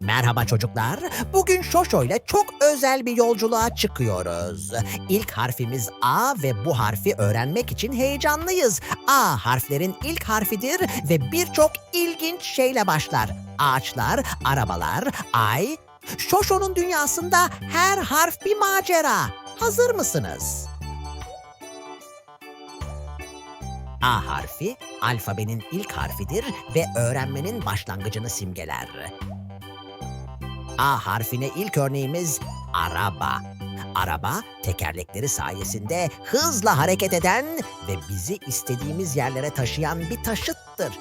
Merhaba çocuklar. Bugün Şoşo ile çok özel bir yolculuğa çıkıyoruz. İlk harfimiz A ve bu harfi öğrenmek için heyecanlıyız. A harflerin ilk harfidir ve birçok ilginç şeyle başlar. Ağaçlar, arabalar, ay. Şoşo'nun dünyasında her harf bir macera. Hazır mısınız? A harfi alfabenin ilk harfidir ve öğrenmenin başlangıcını simgeler. A harfine ilk örneğimiz araba. Araba tekerlekleri sayesinde hızla hareket eden ve bizi istediğimiz yerlere taşıyan bir taşıttır.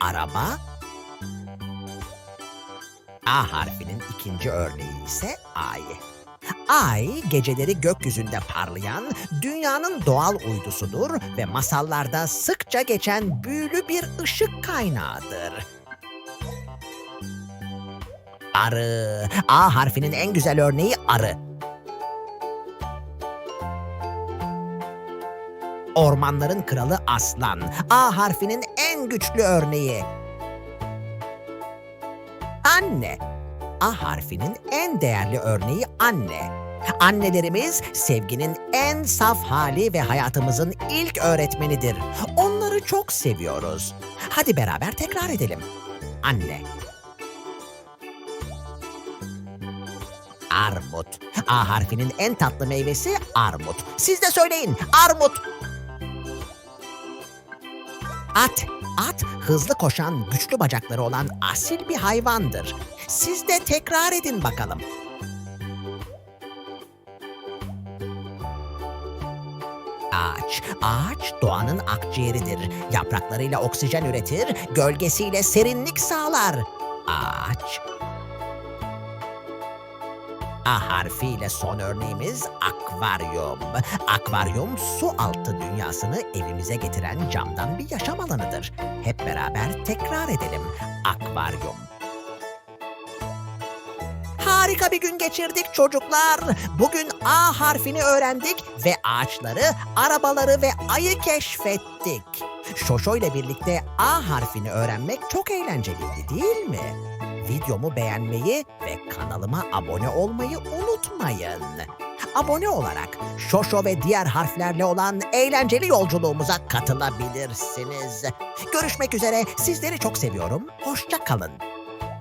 Araba A harfinin ikinci örneği ise ay. Ay geceleri gökyüzünde parlayan dünyanın doğal uydusudur ve masallarda sıkça geçen büyülü bir ışık kaynağıdır. Arı. A harfinin en güzel örneği arı. Ormanların kralı aslan. A harfinin en güçlü örneği. Anne. A harfinin en değerli örneği anne. Annelerimiz sevginin en saf hali ve hayatımızın ilk öğretmenidir. Onları çok seviyoruz. Hadi beraber tekrar edelim. Anne. Armut. A harfinin en tatlı meyvesi armut. Siz de söyleyin. Armut. At. At hızlı koşan, güçlü bacakları olan asil bir hayvandır. Siz de tekrar edin bakalım. Ağaç. Ağaç doğanın akciğeridir. Yapraklarıyla oksijen üretir, gölgesiyle serinlik sağlar. Ağaç. A harfiyle son örneğimiz akvaryum. Akvaryum su altı dünyasını evimize getiren camdan bir yaşam alanıdır. Hep beraber tekrar edelim. Akvaryum. Harika bir gün geçirdik çocuklar. Bugün A harfini öğrendik ve ağaçları, arabaları ve ayı keşfettik. Şoşo ile birlikte A harfini öğrenmek çok eğlenceliydi değil mi? Videomu beğenmeyi ve kanalıma abone olmayı unutmayın. Abone olarak Şoşo ve diğer harflerle olan eğlenceli yolculuğumuza katılabilirsiniz. Görüşmek üzere. Sizleri çok seviyorum. Hoşça kalın.